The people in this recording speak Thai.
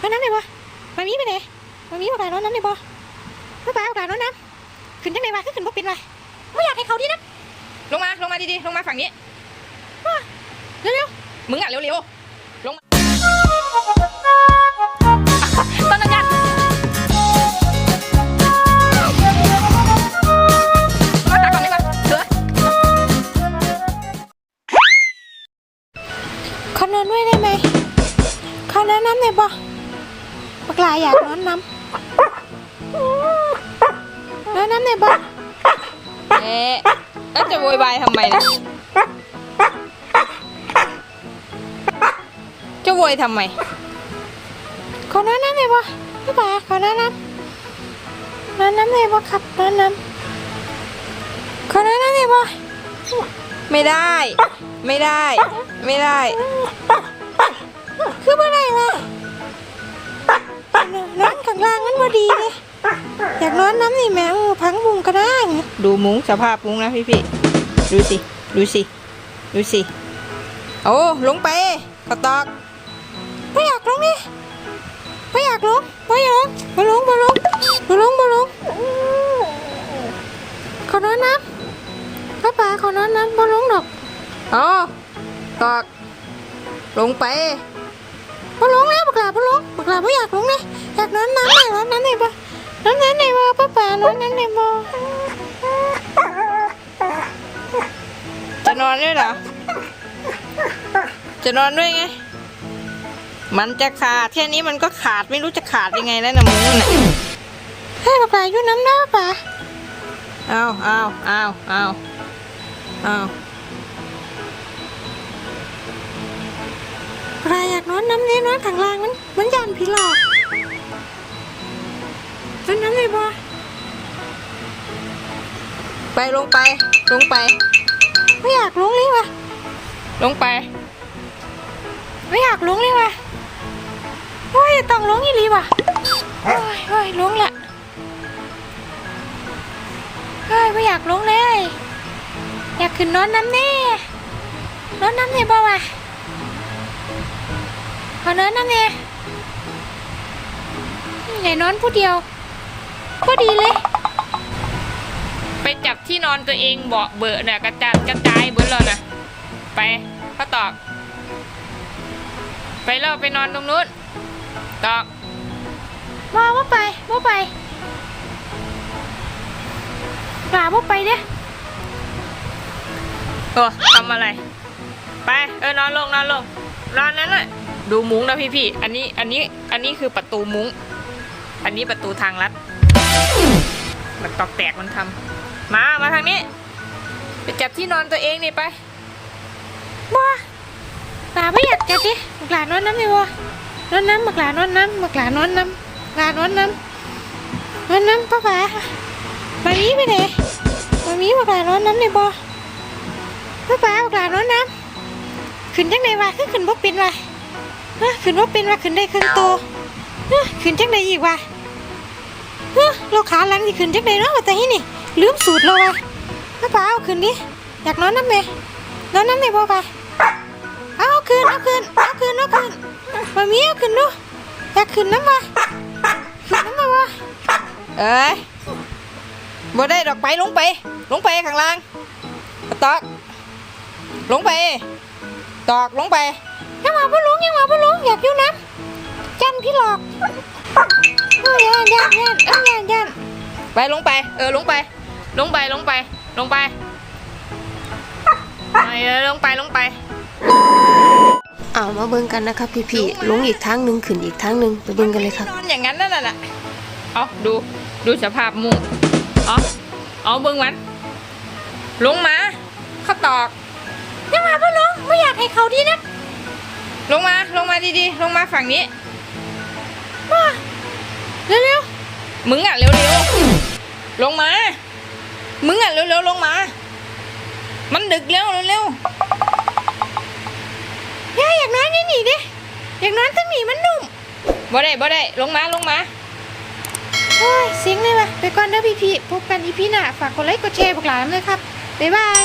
นอนน้ำได้บ่มามีไปไหนมามีบอกหลานนอนน้ำได้บ่ป้าป๋าบอกหลานนอนน้ำขึ้นจังไหนวะขึ้นบ่เป็นวะไม่อยากให้เขาดีนะลงมาลงมาดีๆลงมาฝั่งนี้เร็วๆมึงอะเร็วๆลงมาต้นนันยันมาตักก่อนได้ปะเสือๆเนอนด้วยได้ไหมเขานอนน้ำได้บ่ บักหลาอยากนอนน้ำนอนน้ำได้บ่เอ๊ะแล้วจะโวยวายทำไมเนี่ยจะโวยทำไมขอนอนน้ำได้บ่ป้าป๋าขอนอนน้ำนอนน้ำได้บ่ครับนอนน้ำขอนอนน้ำได้บ่ไม่ได้ ไม่ได้ ไม่ได้ คือบ่ได้วะ นอนข้างล่างมันบ่ดีเลยอยากนอนน้ำนี่แม่งพังบุงก็ได้ดูมุ้งสภาพมุ้งนะพี่พี่ๆดูสิ ดูสิ ดูสิ โอ้ลงไปกระตอกไม่อยากลงนี่ไม่อยากลงไม่อยากลงบ่ลงบ่ลงบ่ลงบ่ลงขอนอนน้ำป้าป๋าขอนอนน้ำบ่ลงดอกอ๋อตอกลงไป บ่ลงแล้วบักหลาบ่ลงบักหลาบ่อยากลงเลยอยากนอนน้ำไหนนอนน้ำไหนบ่นอนน้ำไหนบ่ป้าป๋านอนน้ำไหนบ่จะนอนด้วยเหรอจะนอนด้วยไง มันจะขาดแค่นี้มันก็ขาดไม่รู้จะขาดยังไงแล้วนะมุ้งน่ะให้บักหลาอยู่น้ำได้ป้าป๋าเอาเอาเอาเอาเอา บักหลาอยากนอนน้ำนี่นอนข้างล่างมันมันยันผีหลอกนอนน้ำไหนบ่ไปลงไป ลงไป ไม่อยากลงเลยว่ะ ลงไป ไม่อยากลงเลยว่ะโอ้ยต้องลงอีหลีว่ะโอ้ยโอ้ยลงละเฮ้ยไม่อยากลงเลย อยากขึ้นนอนน้ำแน่นอนน้ำแน่บ่วะ ขอนอนน้ำแน่ไหนนอนผู้เดียวพอดีเลย ไปจับที่นอนตัวเองเบาะเบอะน่ะกระจัดกระจายเบิดแล้วนะไปข้าตอกไปแล้วไปนอนตรงนู้นตอกบ่ว่าไปบ่ไปปลาบ่ไปเด้โอ้ทำอะไร ไป เออนอนลงนอนลงนอนนั้นน่ะ ดูมุ้งนะพี่พี่อันนี้อันนี้อันนี้คือประตูมุ้ง อันนี้ประตูทางลัด มันตอกแตกมันทำมามาทางนี้ไปจับที่นอนตัวเองนี่ไปบ่ปลาไม่อยากจัดดิบักหลานอนน้ำเลยบ่นอนน้ำบักหลานอนน้ำบักหลานอนน้ำหลานอนน้ำนอนน้ำป้าป๋ามามีไปไหนมามีบักหลานอนน้ำเลยบ่ป้าป๋าบักหลานอนน้ำขึ้นจังไดวะคือขึ้นบ่เป็นวะ ฮะขึ้นบ่าเป็นวะขึ้นได้ครึ่งตัวฮะขึ้นจังไดอีกวะฮะเราขาหลังสิขึ้นจังไดเนาะว่าแต่ที่นี่ลืมสูตรเราวะป้าป๋าเอาขึ้นดิอยากนอนน้ำไหมนอนน้ำไหนบ่ป๋าเอาคืนเอาคืนเอาคืนเอาคืนมามีเอาคืนดูอยากคืนน้ำมาคืนน้ำมาวะเอ้ยบ่ได้ดอกไปลงไป ลงไปข้างล่างตอกลงไป ตอกลงไป ยังมาพ่อลุงยังมาพ่อลุงอยากอยู่น้ำจันพี่หลอกเอ้ยยันยันยันเอ้ยยันยันไปลงไป เออลงไป ลงไปลงไป ลงไปไปเออลงไปลงไปเอามาเบิ่งกันนะครับพี่ๆลงอีกทางหนึ่งขึ้นอีกทางหนึ่งไปเบิ่งกันเลยครับนอนอย่างนั้นนั่นน่ะเอาดูดูสภาพมุ้งเอาเอาเบิ้งมันลงมาเข้าตอกยังมาพ่อลุงไม่อยากให้เขาดีนะ ลงมาลงมาดีๆ ลงมาฝั่งนี้เร็วมึงอะเร็วๆลงมา มึงอะเร็วๆลงมา มันดึกแล้วเร็วๆย่าอยากนอนนี่หนีดิอยากนอนตั้งหนีมันนุ่มบ่ได้บ่ได้ลงมาลงมาโอ้ยเสียงเลยว่ะไปก่อนเด้อพี่พี่พบกันอีพี่หน้าฝากกดไลค์กดแชร์พวกหลานเลยครับบ๊ายบาย